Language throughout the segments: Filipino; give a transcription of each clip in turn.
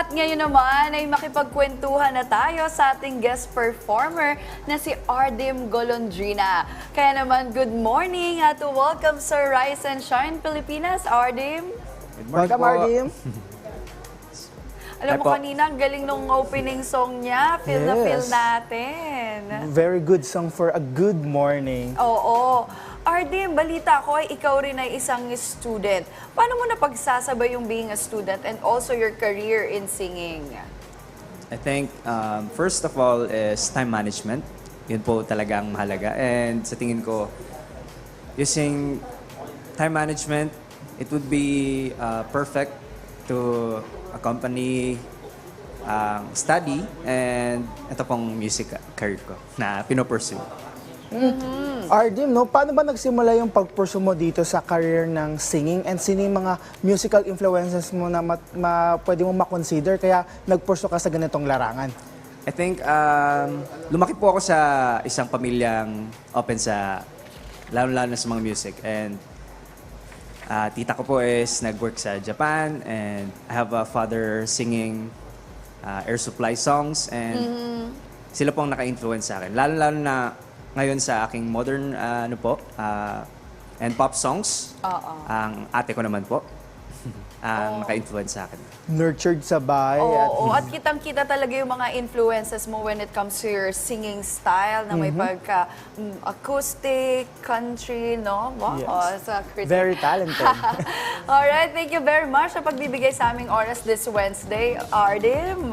At ngayon naman ay makipagkwentuhan na tayo sa ating guest performer na si Ardim Golondrina. Kaya naman, good morning at welcome sa Rise and Shine Pilipinas, Ardim. Welcome, Ardim. Alam Hi mo po. kanina, ang galing nung opening song niya. Feel na feel Yes. natin. Very good song for a good morning. Oo. Ardim, balita ko ay ikaw rin ay isang student. Paano mo napagsasabay yung being a student and also your career in singing? I think um, first of all is time management. Yun po talagang mahalaga. And sa tingin ko, using time management, it would be uh, perfect to accompany um, study and ito pong music career ko na pinopursue. Ardim, no, paano ba nagsimula yung pag-pursue mo dito sa career ng singing? And sino yung mga musical influences mo na mat- ma- pwede mo makonsider kaya nag-pursue ka sa ganitong larangan? I think um, lumaki po ako sa isang pamilyang open sa lalo-lalo sa mga music. And ah, tita ko po is nag-work sa Japan. And I have a father singing ah, air supply songs. And sila po ang naka-influence sa akin. Lalo-lalo na ngayon sa aking modern ah, ano po ah, and pop songs. Oo. Ang ate ko naman po ang naka-influence sa akin. Nurtured sa bahay at Oo, at kitang-kita talaga yung mga influences mo when it comes to your singing style na may pagka mm, acoustic, country, no? Wow, Yes. sa critic. very talented. Alright, thank you very much sa pagbibigay sa aming oras this Wednesday, Ardim.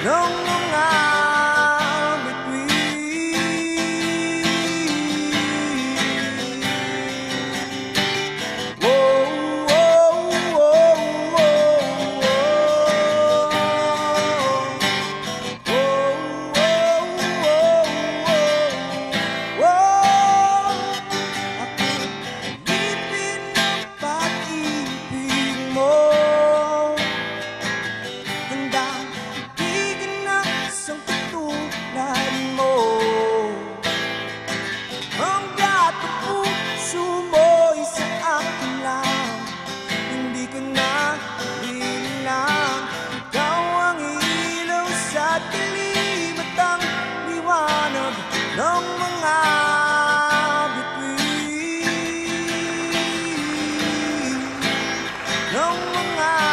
Ng bituin Ng mga